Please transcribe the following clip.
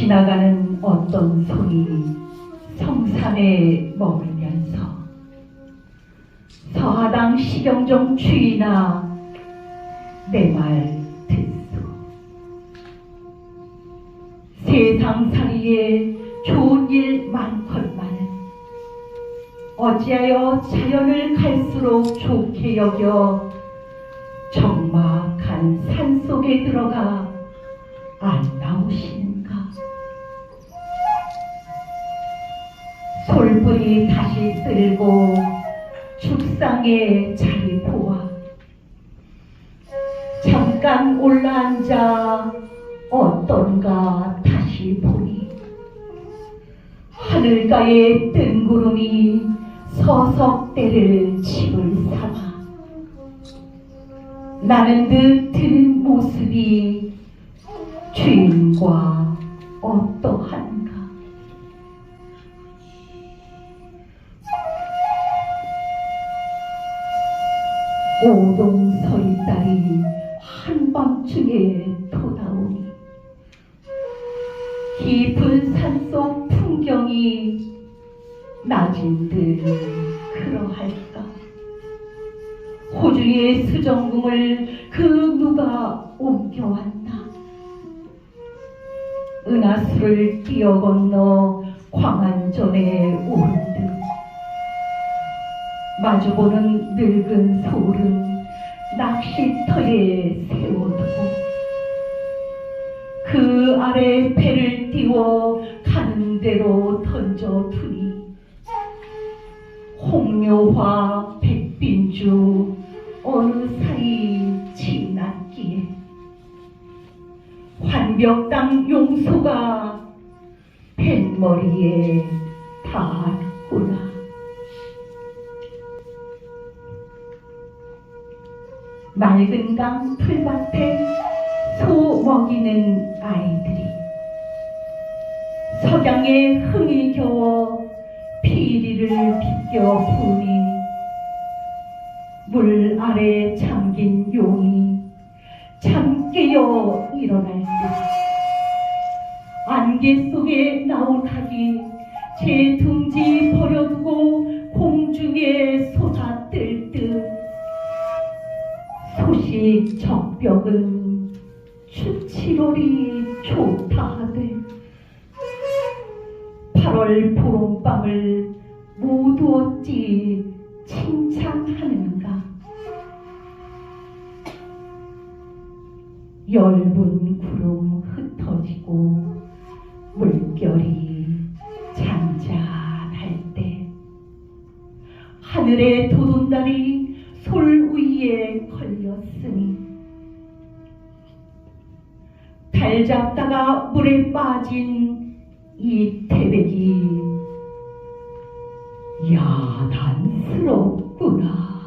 지나가는 어떤 손이 성산에 머물면서. 서하당 시경정 주인아 내말 듣소. 세상살이에 좋은 일 많건만 어찌하여 자연을 갈수록 좋게 여겨 적막한 산속에 들어가 안 솔불이 다시 쓸고 죽상에 자리 보아 잠깐 올라앉아 어떤가 다시 보니 하늘가에 뜬 구름이 서석대를 집을 삼아 나는 듯 드는 모습이 주인과 어떠한 오동 서리딸이 한밤중에 도다오니 깊은 산속 풍경이 낮은 듯 그러할까? 호주의 수정궁을 그 누가 옮겨왔나? 은하수를 뛰어 건너 광안전에 오른 듯 마주보는 늙은 소름 낚시터에 세워두고 그 아래 배를 띄워 가는 대로 던져두니 홍묘화 백빈주 어느 사이 지났기에 환벽당 용소가 뱃머리에 닿았구나 맑은 강 풀밭에 소 먹이는 아이들이 석양에 흥이 겨워 피리를 비껴 부니 물 아래 잠긴 용이 잠 깨어 일어날 듯 안개 속에 나온 닭이 제 둥지 버려두고 적벽은 추치롤이 좋다 하되 8월 보름밤을 모두 어찌 칭찬하는가? 엷은 구름 흩어지고 물결이 잔잔할 때 하늘의 도돈달이 솔 위에 걸렸으니 달 잡다가 물에 빠진 이 태백이 야단스럽구나.